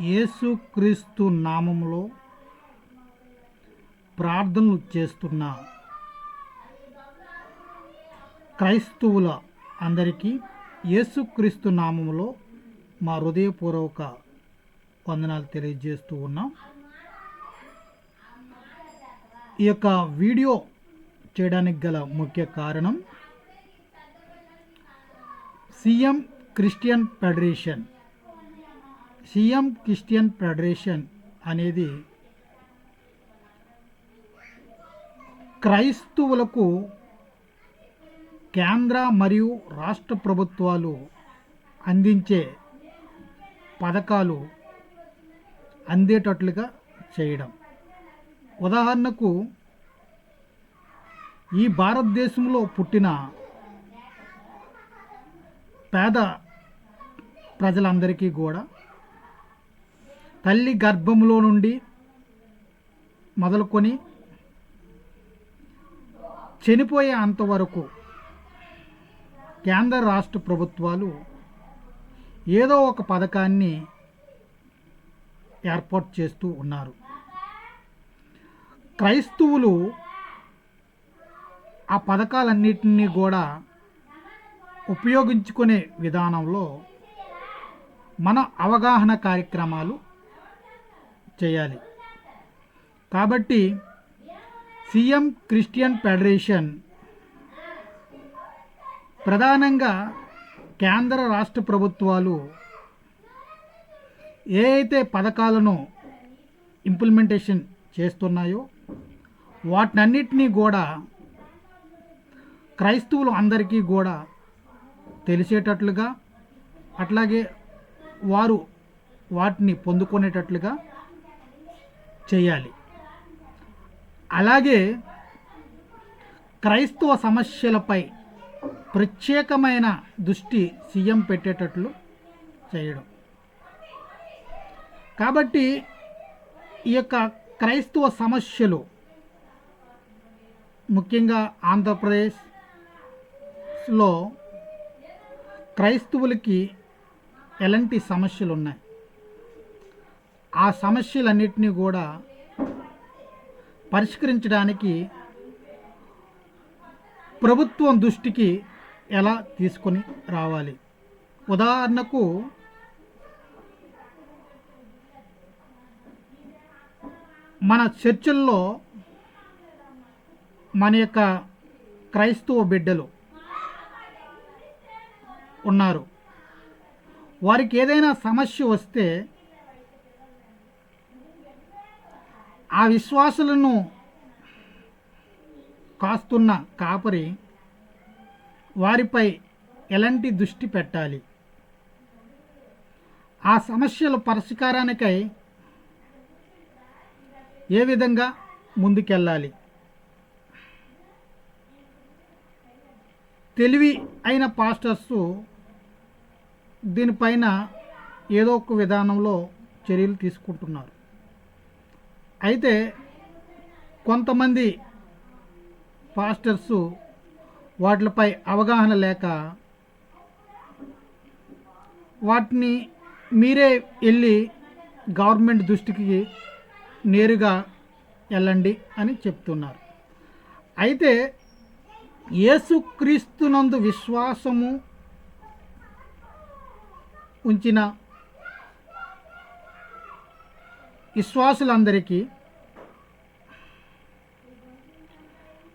యేసుక్రీస్తు నామములో ప్రార్థనలు చేస్తున్న క్రైస్తవుల అందరికీ యేసుక్రీస్తు నామములో మా హృదయపూర్వక వందనాలు తెలియజేస్తూ ఉన్నాం. ఈ యొక్క వీడియో చేయడానికి గల ముఖ్య కారణం CM Christian federation CM Christian federation అనేది క్రైస్తవులకు కేంద్ర మరియు రాష్ట్ర ప్రభుత్వాలు అందించే పథకాలు అందేటట్లుగా చేయడం. ఉదాహరణకు ఈ భారతదేశంలో పుట్టిన పేద ప్రజలందరికీ కూడా తల్లి గర్భంలో నుండి మొదలుకొని చనిపోయే అంతవరకు కేంద్ర రాష్ట్ర ప్రభుత్వాలు ఏదో ఒక పథకాన్ని ఏర్పాటు చేస్తూ ఉన్నారు. క్రైస్తవులు ఆ పథకాలన్నిటినీ కూడా ఉపయోగించుకునే విధానంలో మన అవగాహన కార్యక్రమాలు చేయాలి. కాబట్టి సీఎం క్రిస్టియన్ ఫెడరేషన్ ప్రధానంగా కేంద్ర రాష్ట్ర ప్రభుత్వాలు ఏ అయితే పథకాలను ఇంప్లిమెంటేషన్ చేస్తున్నాయో వాటినన్నిటినీ కూడా క్రైస్తవులు అందరికీ కూడా తెలిసేటట్లుగా అట్లాగే వారు వాటిని పొందుకునేటట్లుగా చేయాలి. అలాగే క్రైస్తవ సమస్యలపై ప్రత్యేకమైన దృష్టి సీఎం పెట్టేటట్లు చేయడం. కాబట్టి ఈ యొక్క క్రైస్తవ సమస్యలు ముఖ్యంగా ఆంధ్రప్రదేశ్లో క్రైస్తవులకి ఎలాంటి సమస్యలు ఉన్నాయి ఆ సమస్యలన్నిటినీ కూడా పరిష్కరించడానికి ప్రభుత్వం దృష్టికి ఎలా తీసుకొని రావాలి? ఉదాహరణకు మన చర్చిల్లో మన యొక్క క్రైస్తవ బిడ్డలు ఉన్నారు. వారికి ఏదైనా సమస్య వస్తే ఆ విశ్వాసులను కాస్తున్న కాపరి వారిపై ఎలాంటి దృష్టి పెట్టాలి? ఆ సమస్యల పరిష్కారానికై ఏ విధంగా ముందుకెళ్ళాలి? తెలివి అయిన పాస్టర్స్ దీనిపైన ఏదో ఒక విధానంలో చర్యలు తీసుకుంటున్నారు. అయితే కొంతమంది పాస్టర్స్ వాటిపై అవగాహన లేక వాటిని మీరే వెళ్ళి గవర్నమెంట్ దృష్టికి నేరుగా వెళ్ళండి అని చెప్తున్నారు. అయితే యేసుక్రీస్తునందు విశ్వాసము ఉంచిన విశ్వాసులందరికీ.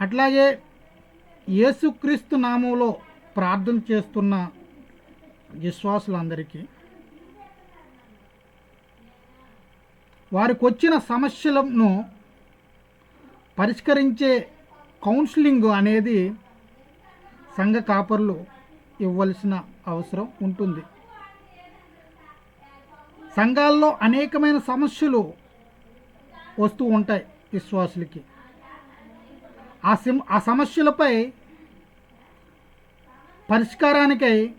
అట్లాగే యేసుక్రీస్తు నామంలో ప్రార్థన చేస్తున్న విశ్వాసులందరికీ. వారికి వచ్చిన సమస్యలను పరిష్కరించే కౌన్సిలింగ్ అనేది సంఘ కాపర్లు ఇవ్వాల్సిన అవసరం ఉంటుంది. సంఘాల్లో అనేకమైన సమస్యలు వస్తూ ఉంటాయి విశ్వాసులకి. ఆ సిం ఆ సమస్యలపై పరిష్కారానికై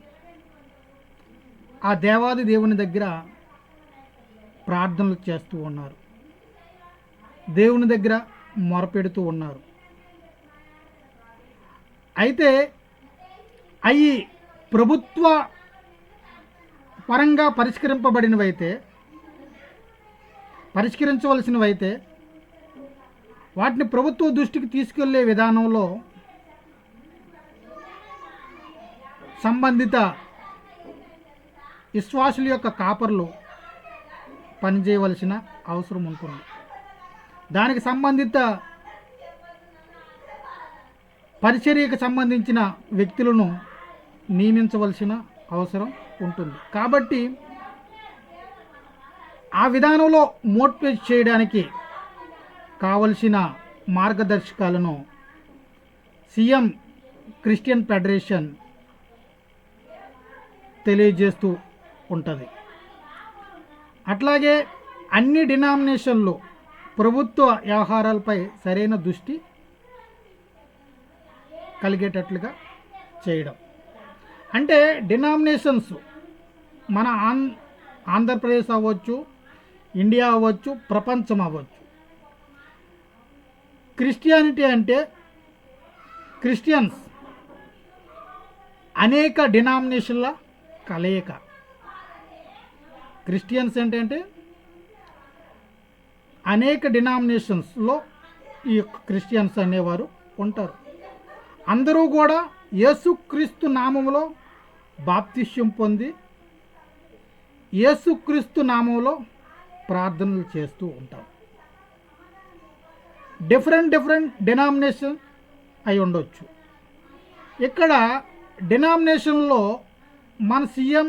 ఆ దేవాది దేవుని దగ్గర ప్రార్థనలు చేస్తూ ఉన్నారు. దేవుని దగ్గర మొరపెడుతూ ఉన్నారు. అయితే అవి ప్రభుత్వ పరంగా పరిష్కరింపబడినవైతే పరిష్కరించవలసినవైతే వాటిని ప్రభుత్వ దృష్టికి తీసుకెళ్ళే విధానంలో సంబంధిత విశ్వాసుల యొక్క కాపర్లు పనిచేయవలసిన అవసరం ఉంటుంది. దానికి సంబంధిత పరిచర్యకు సంబంధించిన వ్యక్తులను నియమించవలసిన అవసరం ఉంటుంది. కాబట్టి ఆ విధానంలో మోటివేట్ చేయడానికి కావలసిన మార్గదర్శకాలను సీఎం క్రిస్టియన్ ఫెడరేషన్ తెలియజేస్తూ ఉంటుంది. అట్లాగే అన్ని డినామినేషన్లు ప్రభుత్వ వ్యవహారాలపై సరైన దృష్టి కలిగేటట్లుగా చేయడం. అంటే డినామినేషన్స్ మన ఆం ఆంధ్రప్రదేశ్ అవ్వచ్చు ఇండియా అవ్వచ్చు ప్రపంచం అవ్వచ్చు. క్రిస్టియానిటీ అంటే క్రిస్టియన్స్ అనేక డినామినేషన్ల కలయిక. క్రిస్టియన్స్ ఏంటంటే అనేక డినామినేషన్స్లో ఈ యొక్క క్రిస్టియన్స్ అనేవారు ఉంటారు. అందరూ కూడా యేసుక్రీస్తు నామంలో బాప్తిష్యం పొంది యేసుక్రీస్తు నామంలో ప్రార్థనలు చేస్తూ ఉంటారు డిఫరెంట్ డిఫరెంట్ డినామినేషన్ అయి ఉండొచ్చు. ఇక్కడ డినామినేషన్లో మన సీఎం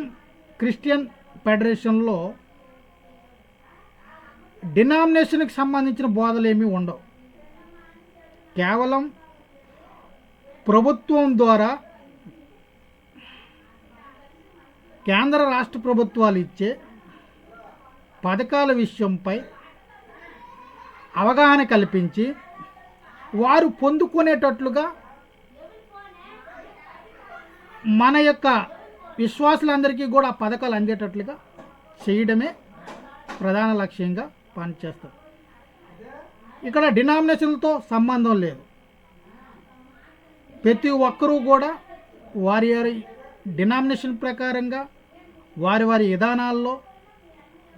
క్రిస్టియన్ ఫెడరేషన్లో డినామినేషన్కి సంబంధించిన బోధలు ఏమీ ఉండవు. కేవలం ప్రభుత్వం ద్వారా కేంద్ర రాష్ట్ర ప్రభుత్వాలు ఇచ్చే పథకాల విషయంపై అవగాహన కల్పించి వారు పొందుకునేటట్లుగా మన యొక్క విశ్వాసులందరికీ కూడా పథకాలు అందేటట్లుగా చేయడమే ప్రధాన లక్ష్యంగా పనిచేస్తారు ఇక్కడ డినామినేషన్లతో సంబంధం లేదు. ప్రతి ఒక్కరూ కూడా వారి వారి డినామినేషన్ ప్రకారంగా వారి వారి విధానాల్లో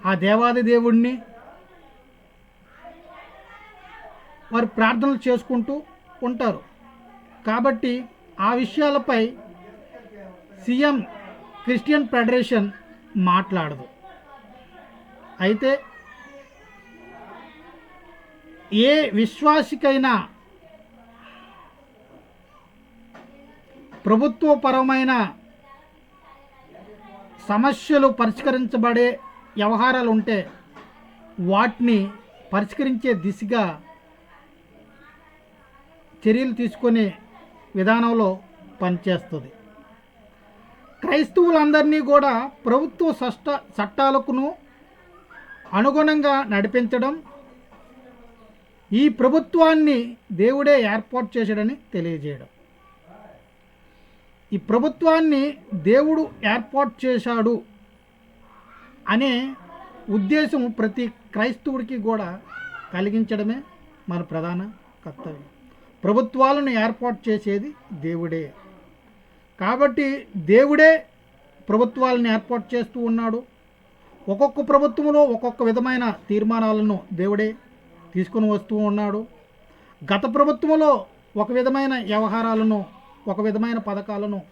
ఆ దేవాది దేవుణ్ణి వారు ప్రార్థనలు చేసుకుంటూ ఉంటారు. కాబట్టి ఆ విషయాలపై సీఎం క్రిస్టియన్ ఫెడరేషన్ మాట్లాడదు. అయితే ఏ విశ్వాసికైనా ప్రభుత్వపరమైన సమస్యలు పరిష్కరించబడే వ్యవహారాలు ఉంటే వాటిని పరిష్కరించే దిశగా చర్యలు తీసుకునే విధానంలో పనిచేస్తుంది. క్రైస్తవులందరినీ కూడా ప్రభుత్వ చట్ట చట్టాలకును అనుగుణంగా నడిపించడం ఈ ప్రభుత్వాన్ని దేవుడే ఏర్పాటు చేశాడని తెలియజేయడం. ఈ ప్రభుత్వాన్ని దేవుడు ఏర్పాటు చేశాడు అనే ఉద్దేశం ప్రతి క్రైస్తవుడికి కూడా కలిగించడమే మన ప్రధాన కర్తవ్యం. ప్రభుత్వాలను ఏర్పాటు చేసేది దేవుడే. కాబట్టి దేవుడే ప్రభుత్వాలను ఏర్పాటు చేస్తూ ఉన్నాడు. ఒక్కొక్క ప్రభుత్వంలో ఒక్కొక్క విధమైన తీర్మానాలను దేవుడే తీసుకుని వస్తూ ఉన్నాడు. గత ప్రభుత్వంలో ఒక విధమైన వ్యవహారాలను ఒక విధమైన పథకాలను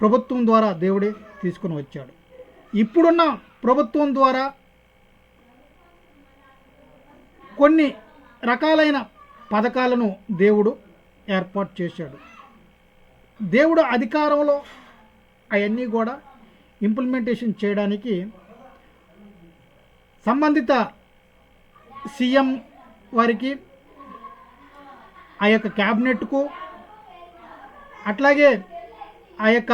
ప్రభుత్వం ద్వారా దేవుడే తీసుకుని వచ్చాడు. ఇప్పుడున్న ప్రభుత్వం ద్వారా కొన్ని రకాలైన పథకాలను దేవుడు ఏర్పాటు చేశాడు. దేవుడు అధికారంలో అవన్నీ కూడా ఇంప్లిమెంటేషన్ చేయడానికి సంబంధిత సీఎం వారికి ఆ యొక్క క్యాబినెట్కు అట్లాగే ఆ యొక్క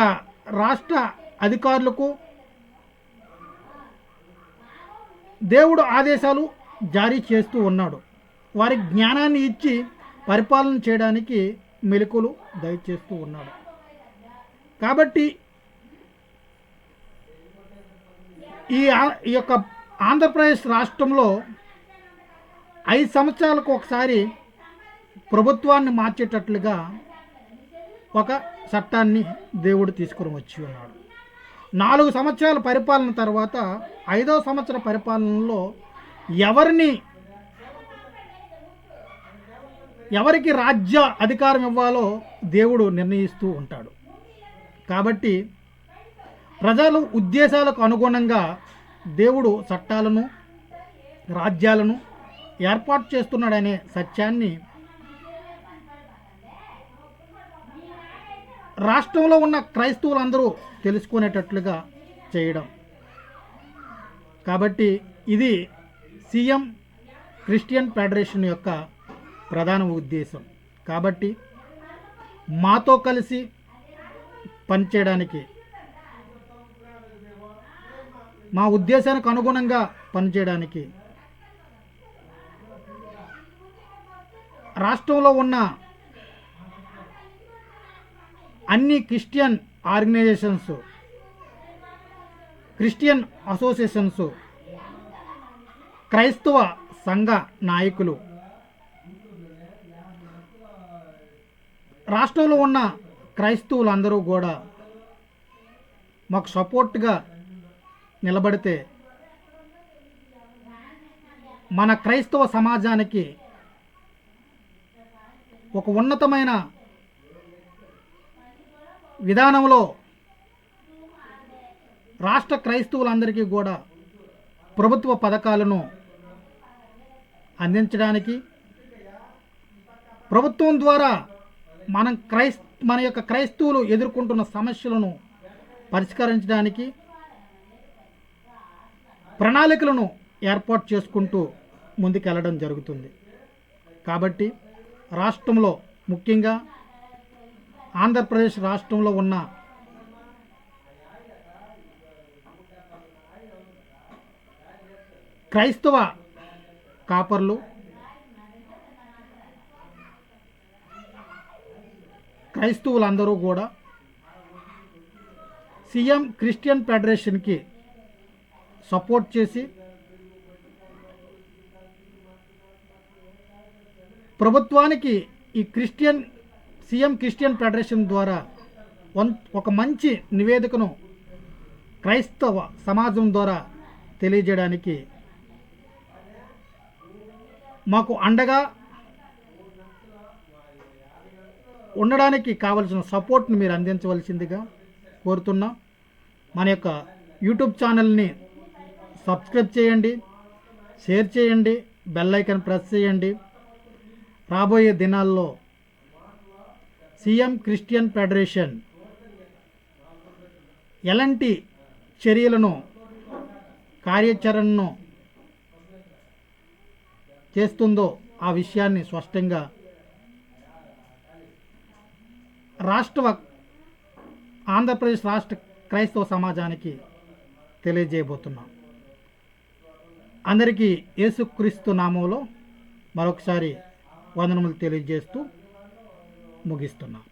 రాష్ట్ర అధికారులకు దేవుడు ఆదేశాలు జారీ చేస్తూ ఉన్నాడు. వారి జ్ఞానాన్ని ఇచ్చి పరిపాలన చేయడానికి మెలకులు దయచేస్తూ ఉన్నాడు. కాబట్టి ఈ ఆ- ఈ యొక్క ఆంధ్రప్రదేశ్ రాష్ట్రంలో ఐదు సంవత్సరాలకు ఒకసారి ప్రభుత్వాన్ని మార్చేటట్లుగా ఒక చట్టాన్ని దేవుడు తీసుకుని వచ్చి ఉన్నాడు నాలుగు సంవత్సరాల పరిపాలన తర్వాత ఐదో సంవత్సర పరిపాలనలో ఎవరిని ఎవరికి రాజ్య అధికారం ఇవ్వాలో దేవుడు నిర్ణయిస్తూ ఉంటాడు. కాబట్టి ప్రజలు ఉద్దేశాలకు అనుగుణంగా దేవుడు చట్టాలను రాజ్యాలను ఏర్పాటు చేస్తున్నాడనే సత్యాన్ని రాష్ట్రంలో ఉన్న క్రైస్తవులందరూ తెలుసుకునేటట్లుగా చేయడం. కాబట్టి ఇది సీఎం క్రిస్టియన్ ఫెడరేషన్ యొక్క ప్రధాన ఉద్దేశం. కాబట్టి మాతో కలిసి పనిచేయడానికి మా ఉద్దేశానికి అనుగుణంగా పనిచేయడానికి రాష్ట్రంలో ఉన్న అన్ని క్రిస్టియన్ ఆర్గనైజేషన్స్ క్రిస్టియన్ అసోసియేషన్స్ క్రైస్తవ సంఘ నాయకులు రాష్ట్రంలో ఉన్న క్రైస్తవులందరూ కూడా మాకు సపోర్ట్గా నిలబడితే మన క్రైస్తవ సమాజానికి ఒక ఉన్నతమైన విధానంలో రాష్ట్ర క్రైస్తవులందరికీ కూడా ప్రభుత్వ పథకాలను అందించడానికి ప్రభుత్వం ద్వారా మనం క్రైస్ మన యొక్క క్రైస్తవులు ఎదుర్కొంటున్న సమస్యలను పరిష్కరించడానికి ప్రణాళికలను ఏర్పాటు చేసుకుంటూ ముందుకెళ్ళడం జరుగుతుంది. కాబట్టి రాష్ట్రంలో ముఖ్యంగా ఆంధ్రప్రదేశ్ రాష్ట్రంలో ఉన్న క్రైస్తవ కాపర్లు క్రైస్తవులందరూ కూడా సీఎం క్రిస్టియన్ ఫెడరేషన్కి సపోర్ట్ చేసి ప్రభుత్వానికి ఈ క్రిస్టియన్ సీఎం క్రిస్టియన్ ఫెడరేషన్ ద్వారా వన్ ఒక మంచి నివేదికను క్రైస్తవ సమాజం ద్వారా తెలియజేయడానికి మాకు అండగా ఉండడానికి కావలసిన సపోర్ట్ని మీరు అందించవలసిందిగా కోరుతున్నా. మన యొక్క యూట్యూబ్ ఛానల్ని సబ్స్క్రైబ్ చేయండి షేర్ చేయండి బెల్ ఐకాన్ ప్రెస్ చేయండి. రాబోయే దినాల్లో సీఎం క్రిస్టియన్ ఫెడరేషన్ ఎలాంటి చర్యలను కార్యాచరణను చేస్తుందో ఆ విషయాన్ని స్పష్టంగా రాష్ట్ర ఆంధ్రప్రదేశ్ రాష్ట్ర క్రైస్తవ సమాజానికి తెలియజేయబోతున్నాం. అందరికీ యేసుక్రీస్తు నామంలో మరొకసారి వందనములు తెలియజేస్తూ ముగిస్తున్నాం.